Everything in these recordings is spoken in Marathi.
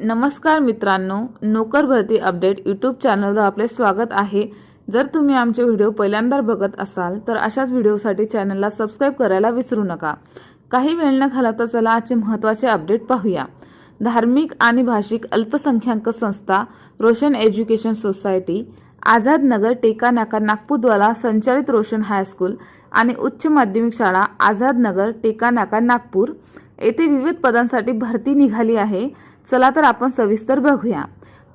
नमस्कार मित्रांनो नोकर भरती अपडेट यूट्यूब चॅनलवर आपले स्वागत आहे. जर तुम्ही आमचे व्हिडिओ पहिल्यांदा बघत असाल तर अशाच व्हिडिओसाठी चॅनलला सबस्क्राईब करायला विसरू नका. काही वेळ न घालवता चला आजचे महत्त्वाचे अपडेट पाहूया. धार्मिक आणि भाषिक अल्पसंख्याक संस्था रोशन एज्युकेशन सोसायटी आझाद नगर टेका नाका नागपूरद्वारा संचालित रोशन हायस्कूल आणि उच्च माध्यमिक शाळा आझाद नगर टेका नाका नागपूर येथे विविध पदांसाठी भरती निघाली आहे. चला तर आपण सविस्तर बघूया.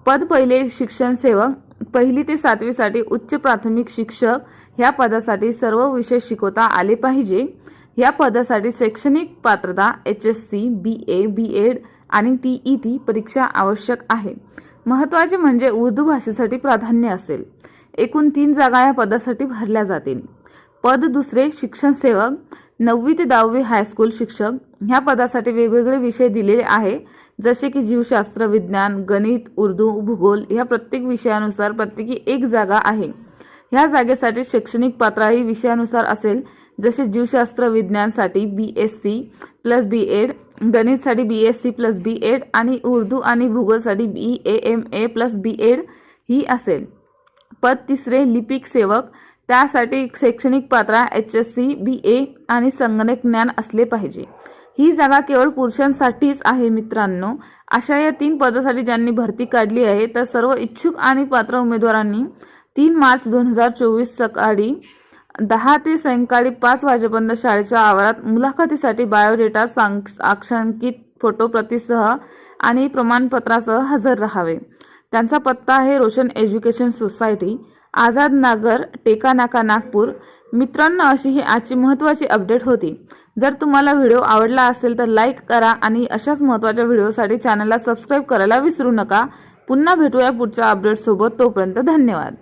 पद पहिले शिक्षण सेवक पहिली ते सातवीसाठी उच्च प्राथमिक शिक्षक ह्या पदासाठी सर्व विषय शिकवता आले पाहिजे. या पदासाठी शैक्षणिक पात्रता H S C B A B Ed आणि टी ई टी परीक्षा आवश्यक आहे. महत्त्वाचे म्हणजे उर्दू भाषेसाठी प्राधान्य असेल. एकूण तीन जागा या पदासाठी भरल्या जातील. पद दुसरे शिक्षण सेवक नववी ते दहावी हायस्कूल शिक्षक ह्या पदासाठी वेगवेगळे विषय दिलेले आहे. जसे की जीवशास्त्र विज्ञान गणित उर्दू भूगोल ह्या प्रत्येक विषयानुसार प्रत्येकी एक जागा आहे. ह्या जागेसाठी शैक्षणिक पात्रही विषयानुसार असेल जसे जीवशास्त्र विज्ञानसाठी B S C plus B Ed गणितसाठी B S C plus B Ed आणि उर्दू आणि भूगोलसाठी B A M A plus B Ed ही असेल. पद तिसरे लिपिक सेवक त्यासाठी शैक्षणिक Patra H S C B A आणि संगणक ज्ञान असले पाहिजे. ही जागा केवळ पुरुषांसाठीच आहे मित्रांनो. अशा या तीन पदासाठी ज्यांनी भरती काढली आहे तर सर्व इच्छुक आणि पात्र उमेदवारांनी तीन मार्च दोन हजार चोवीस सकाळी दहा ते सायंकाळी पाच वाजेपर्यंत शाळेच्या आवारात मुलाखतीसाठी बायोडेटा सांग फोटो प्रतीसह आणि प्रमाणपत्रासह हजर राहावे. त्यांचा पत्ता आहे रोशन एज्युकेशन सोसायटी आझाद नगर टेका नाका नागपूर. मित्रांनो अशी ही आजची महत्त्वाची अपडेट होती. जर तुम्हाला व्हिडिओ आवडला असेल तर लाईक करा आणि अशाच महत्त्वाच्या व्हिडिओसाठी चॅनलला सबस्क्राईब करायला विसरू नका. पुन्हा भेटूया पुढच्या अपडेटसोबत तोपर्यंत धन्यवाद.